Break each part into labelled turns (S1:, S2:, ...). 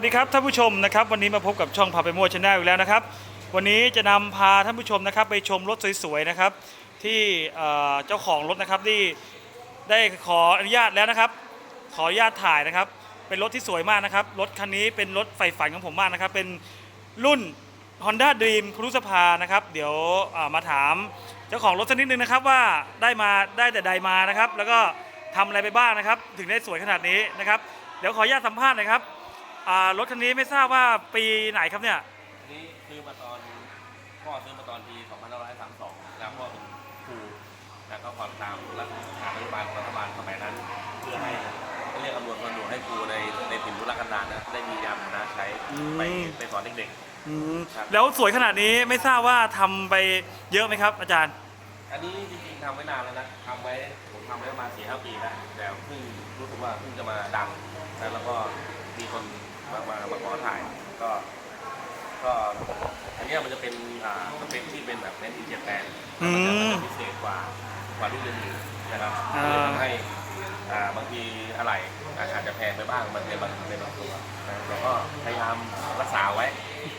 S1: สวัสดีครับท่านผู้ชมนะครับวันนี้มาพบกับช่องพาไปมั่วชาแนลอีกแล้วนะครับ วันนี้จะนำพาท่านผู้ชมนะครับ ไปชมรถสวยๆนะครับ ที่เจ้าของรถนะครับที่ได้ขออนุญาตแล้วนะครับ ขออนุญาตถ่ายนะครับ เป็นรถที่สวยมากนะครับรถคันนี้เป็นรถใฝ่ฝันของผมมากนะครับ เป็นรุ่น Honda Dream ครุสภานะครับ เดี๋ยวมาถามเจ้าของรถสักนิดนึงนะครับว่าได้มาได้แต่ใดมานะครับ แล้วก็ทำอะไรไปบ้างนะครับ ถึงได้สวยขนาดนี้นะครับเดี๋ยวขออนุญาตสัมภาษณ์น่อยครับ อ่ารถคันนี้ไม่ทราบว่าปีไหนครับเนี่ย
S2: นี่ซื้อมาตอนพ่อซื้อมาตอนปี2532 แล้วพ่อเป็นครูแล้วก็ผ่อนตามรัฐนโยบายของรัฐบาลสมัยนั้น เพื่อให้เรียกอำนวยความสะดวกให้ครูในในถิ่นธุรกันดารนะได้มียามพาหนะใช้
S1: อืม
S2: ไปไปสอนเด็ก
S1: อืม
S2: ครับ
S1: แล้วสวยขนาดนี้ไม่ทราบว่าทำไปเยอะไหมครับ อาจารย์
S2: ๆ อันนี้จริงๆทำไว้นานแล้วนะทำไว้ผมทำไว้ประมาณสี่ห้าปีแล้วแต่เพิ่งรู้สึกว่าเพิ่งจะมาดังนะแล้วก็มีคน มามามาขอถ่ายก็ก็อันเนี้ยมันจะเป็นอ่าสเปคที่เป็นแบบเน้นอินเจแปน
S1: อืม
S2: มันจะมันจะพิเศษกว่ากว่ารุ่นอื่นๆนะครับ
S1: อ่า
S2: เลยทำให้อ่าบางทีอะไรอาจจะแพงไปบ้างบางในบางในบางตัวนะเราก็พยายามรักษาไว้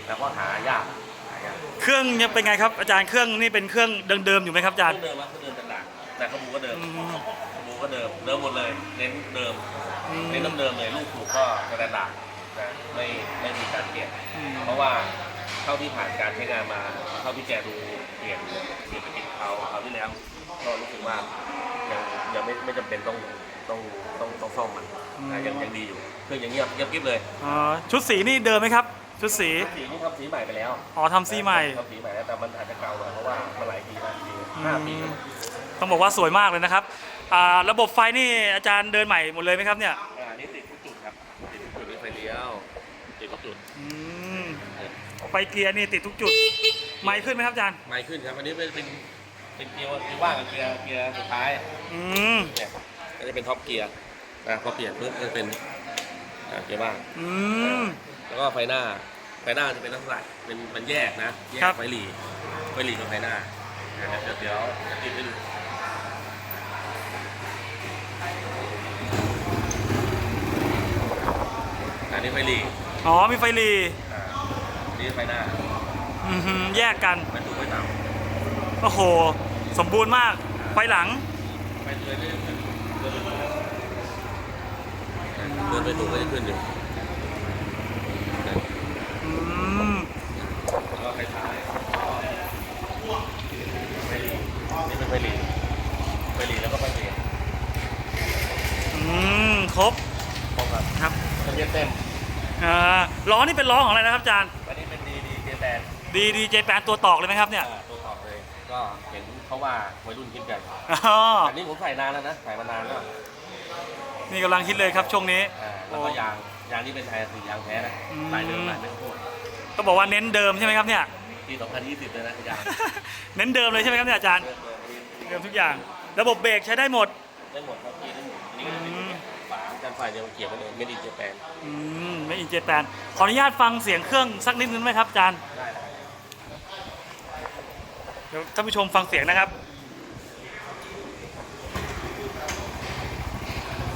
S2: แล้วก็หายากหายาก
S1: เครื่องยังเป็นไงครับอาจารย์เครื่องนี่เป็นเครื่องเดิมๆอยู่ไหมครับอาจารย์
S2: เครื่องเดิมว่าเครื่องเดิมต่างๆแต่ขบูก็เดิม
S1: อืม
S2: ขบูก็เดิมเดิมหมดเลย เน้นเดิม
S1: อืม
S2: เน้นเดิมๆเลยลูกถูกก็สแตนดาร์ดนะ ไม่ไม่มีการเปลี่ยน
S1: อืม
S2: เพราะว่าเท่าที่ผ่านการใช้งานมาเท่าที่แกดูเปลี่ยนเปลี่ยนไปติดเขาเขาวที่แล้วก็รู้สึกว่ายังยังไม่ไม่จำเป็นต้องต้องต้องต้องซ่อมมันนะยังยังดีอยู่เครื่องยังเงียบเงียบกริบเลย
S1: อ๋อชุดสีนี่เดิมไหมครับ ชุดสี
S2: สีนี่ทำสีใหม่ไปแล้ว
S1: อ๋อทำสีใหม่
S2: ทำสีใหม่แล้วแต่มันอาจจะเก่าหน่อยเพราะว่ามันหลายปีแล้วจริงๆห้าปีแล้ว
S1: ต้องบอกว่าสวยมากเลยนะครับอ่าระบบไฟนี่อาจารย์เดินใหม่หมดเลยไหมครับเนี่ย
S2: อ่านี่ติดทุก จุดครับติดทุกจุดนี่ไฟเลี้ยวติดทุกจุด
S1: อืมไฟเกียร์นี่ติดทุกจุด ไมค์ขึ้นไหมครับอาจารย์
S2: ไม่ขึ้นครับอันนี้เป็นเป็นเป็นเกียร์เกียร์ว่างกับเกียร์เกียร์สุดท้าย
S1: อืม
S2: เนี่ยก็จะเป็นท็อปเกียร์นะพอเปลี่ยนปุ๊บก็จะเป็นอ่าเกียร์ว่าง
S1: อืม
S2: แล้วก็ไฟหน้า ไฟหน้าจะเป็นลักษณะเป็นมันแยกนะ แยก
S1: ครับ
S2: ไฟหลีไฟหลีกับไฟหน้าอ่าเดี๋ยวเดี๋ยวจะติดให้ดูอันนี้ไฟห ลี
S1: อ๋อมีไฟรี
S2: อ่าอันนี่ไฟหน้า
S1: อือหือแยกกัน
S2: ไฟถูกไฟต่
S1: โอ้โห สมบูรณ์มาก ไฟหลังำ
S2: ไฟเดินเรื่อยๆขึ้นเดินไปถูกเดินไปถูกก็จะขึ้นอยู่
S1: อืม
S2: แล้วก็ไฟท้ายไฟหลีนี่เป็นไฟหลีไฟหลีแล้วก็ไฟเบรก
S1: อืม ครบ
S2: พร้อมครับ
S1: ครับ
S2: เครื่องเย็นเต็ม
S1: อ่าล้อนี่เป็นล้อของอะไรนะครับอาจารย์
S2: อันนี้เป็นดีดีเจแปน
S1: ดีดีเจแปนตัวตอกเลยไหมครับเนี่ย
S2: ตัวตอบเลย ก็เห็นเขาว่าวัยรุ่นคิดกัน
S1: อ๋อ
S2: อันนี้ผมใส่นานแล้วนะใส่มานานแล้ว
S1: นี่กำลังคิดเลยครับช่วงนี้
S2: อ่าแล้วก็ยางยางนี่เป็นไทยสียางแท้นะ
S1: อืม
S2: ลายเดิมลายไม่ต้องพูด
S1: ก็บอกว่าเน้นเดิมใช่ไหมครับเนี่ย
S2: ปี2020เลยนะยาง
S1: เน้นเดิมเลยใช่ไหมครับเนี่ยอาจารย์
S2: เดิมเดิม
S1: เดิมทุกอย่าง ระบบเบรกใช้ได้หมด
S2: ได้หมดครับ ฝาการไฟเนี่ยมันเกี่ยวกันเลยไม่ดีเจแปน
S1: อืมไม่อินเจแปนขออนุญาตฟังเสียงเครื่องสักนิดนึงไหมครับอาจารย์
S2: ได้ได้
S1: เดี๋ยวท่านผู้ชมฟังเสียงนะครับ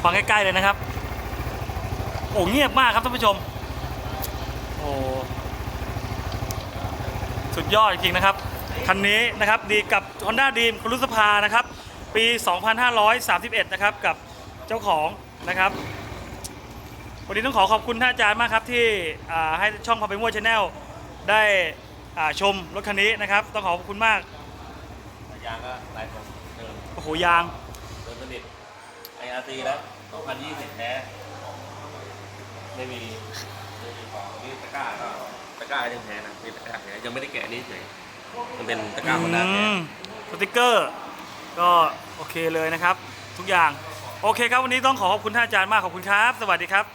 S1: ฟังใกล้ๆเลยนะครับ โอ้เงียบมากครับท่านผู้ชม โอ้สุดยอดจริงๆนะครับ คันนี้นะครับดีกับ Honda Dream ครุสภานะครับ ปี 2531 นะครับ กับเจ้าของ นะครับ วันนี้ต้องขอขอบคุณท่านอาจารย์มากครับที่อ่าให้ช่องพาไปมั่วชาแนลได้อ่าชมรถคันนี้นะครับ ต้องขอขอบคุณมาก
S2: ยางก็ลายของเดิม
S1: โอ้โหยาง
S2: เดิมสนิท IRC แล้ว2020แท้ไม่มีไม่มีของนี่ตะกร้าก็ตะกร้ายังแท้นะนี่ตะกร้าแท้ยังไม่ได้แกะนี่เฉยมันเป็นตะกร้าคนด้าแท้
S1: อืมสติกเกอร์ ก็โอเคเลยนะครับ ทุกอย่าง โอเคครับวันนี้ต้องขอขอบคุณท่านอาจารย์มากขอบคุณครับ สวัสดีครับ